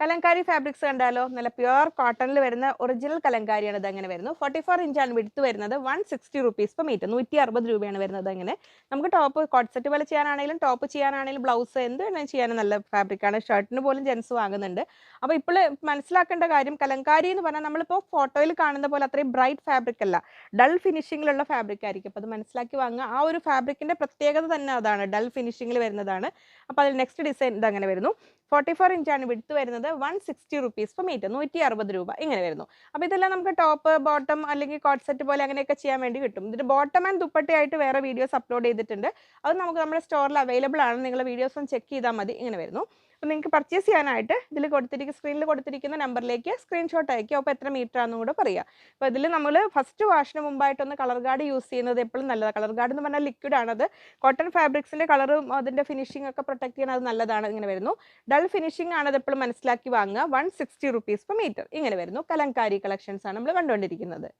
Kalamkari fabrics കണ്ടാലോ? നല്ല pure കോട്ടണിൽ വരുന്ന ഒറിജിനൽ കലങ്കാരിയാണ് ഇത് അങ്ങനെ വരുന്നത് ഫോർട്ടി ഫോർ ഇഞ്ചാണ് വിടുത്ത് വരുന്നത്. One sixty rupees per metre നൂറ്റി അറുപത് രൂപയാണ് വരുന്നത് അങ്ങനെ. നമുക്ക് ടോപ്പ് കോട്ട് സെറ്റ് പോലെ ചെയ്യാനാണെങ്കിലും ടോപ്പ് ചെയ്യാനാണെങ്കിലും ബ്ലൗസ് എന്ത് വേണമെങ്കിലും ചെയ്യാനും നല്ല ഫാബ്രിക്കാണ് ഷർട്ടിന് പോലും ജെൻസ് വാങ്ങുന്നുണ്ട്. അപ്പോൾ ഇപ്പോൾ മനസ്സിലാക്കേണ്ട കാര്യം കലങ്കാരി എന്ന് പറഞ്ഞാൽ നമ്മളിപ്പോൾ ഫോട്ടോയിൽ കാണുന്ന പോലെ അത്രയും ബ്രൈറ്റ് ഫാബ്രിക് അല്ല. ഡൾ ഫിനിഷിങ്ങിലുള്ള ഫാബ്രിക് ആയിരിക്കും. അപ്പോൾ അത് മനസ്സിലാക്കി വാങ്ങുക. ആ ഒരു ഫാബ്രിക്കിന്റെ പ്രത്യേകത തന്നെ അതാണ്. ഡൾ ഫിനിഷിങ്ങിൽ വരുന്നതാണ്. അപ്പോൾ അതിൽ നെക്സ്റ്റ് ഡിസൈൻ അങ്ങനെ വരുന്നു. ഫോർട്ടി ഫോർ ഇഞ്ചാണ് വിടുത്ത് വരുന്നത്. One sixty rupees per metre നൂറ്റി അറുപത് രൂപ. ഇങ്ങനെ വരുന്നു. അപ്പോൾ ഇതെല്ലാം നമുക്ക് ടോപ്പ് ബോട്ടം അല്ലെങ്കിൽ കോട്ട് സെറ്റ് പോലെ അങ്ങനെയൊക്കെ ചെയ്യാൻ വേണ്ടി കിട്ടും. ഇതിന്റെ ബോട്ടം ആൻഡ് ദുപ്പട്ടയായിട്ട് വേറെ വീഡിയോസ് അപ്ലോഡ് ചെയ്തിട്ടുണ്ട്. അത് നമുക്ക് നമ്മുടെ സ്റ്റോറിൽ അവൈലബിൾ ആണ്. നിങ്ങൾ വീഡിയോസ് ഒന്ന് ചെക്ക് ചെയ്താൽ മതി. ഇങ്ങനെ വരുന്നു. അപ്പോൾ നിങ്ങൾക്ക് പർച്ചേസ് ചെയ്യാനായിട്ട് ഇതിൽ കൊടുത്തിരിക്കുന്ന സ്ക്രീനിൽ കൊടുത്തിരിക്കുന്ന നമ്പറിലേക്ക് സ്ക്രീൻഷോട്ട് അയക്കുക അപ്പോൾ എത്ര മീറ്റർ ആണെന്നും കൂടെ പറയുക അപ്പോൾ ഇതിൽ നമ്മൾ ഫസ്റ്റ് വാഷിന് മുമ്പായിട്ടൊന്ന് കളർ ഗാർഡ് യൂസ് ചെയ്യുന്നത് എപ്പോഴും നല്ലതാണ് കളർ ഗാർഡ് എന്ന് പറഞ്ഞാൽ ലിക്വിഡ് ആണത്. കോട്ടൺ ഫാബ്രിക്സിന്റെ കളറും അതിന്റെ ഫിനിഷിംഗ് ഒക്കെ പ്രൊട്ടക്ട് ചെയ്യാൻ അത് നല്ലതാണ്. ഇങ്ങനെ വരുന്നു. ഡൾ ഫിനിഷിംഗ് ആണ് അത് എപ്പോഴും മനസ്സിലാക്കി വാങ്ങുക. One sixty rupees per metre ഇങ്ങനെ വരുന്നു. കലങ്കാരി കളക്ഷൻസ് ആണ് നമ്മൾ കണ്ടുകൊണ്ടിരിക്കുന്നത്.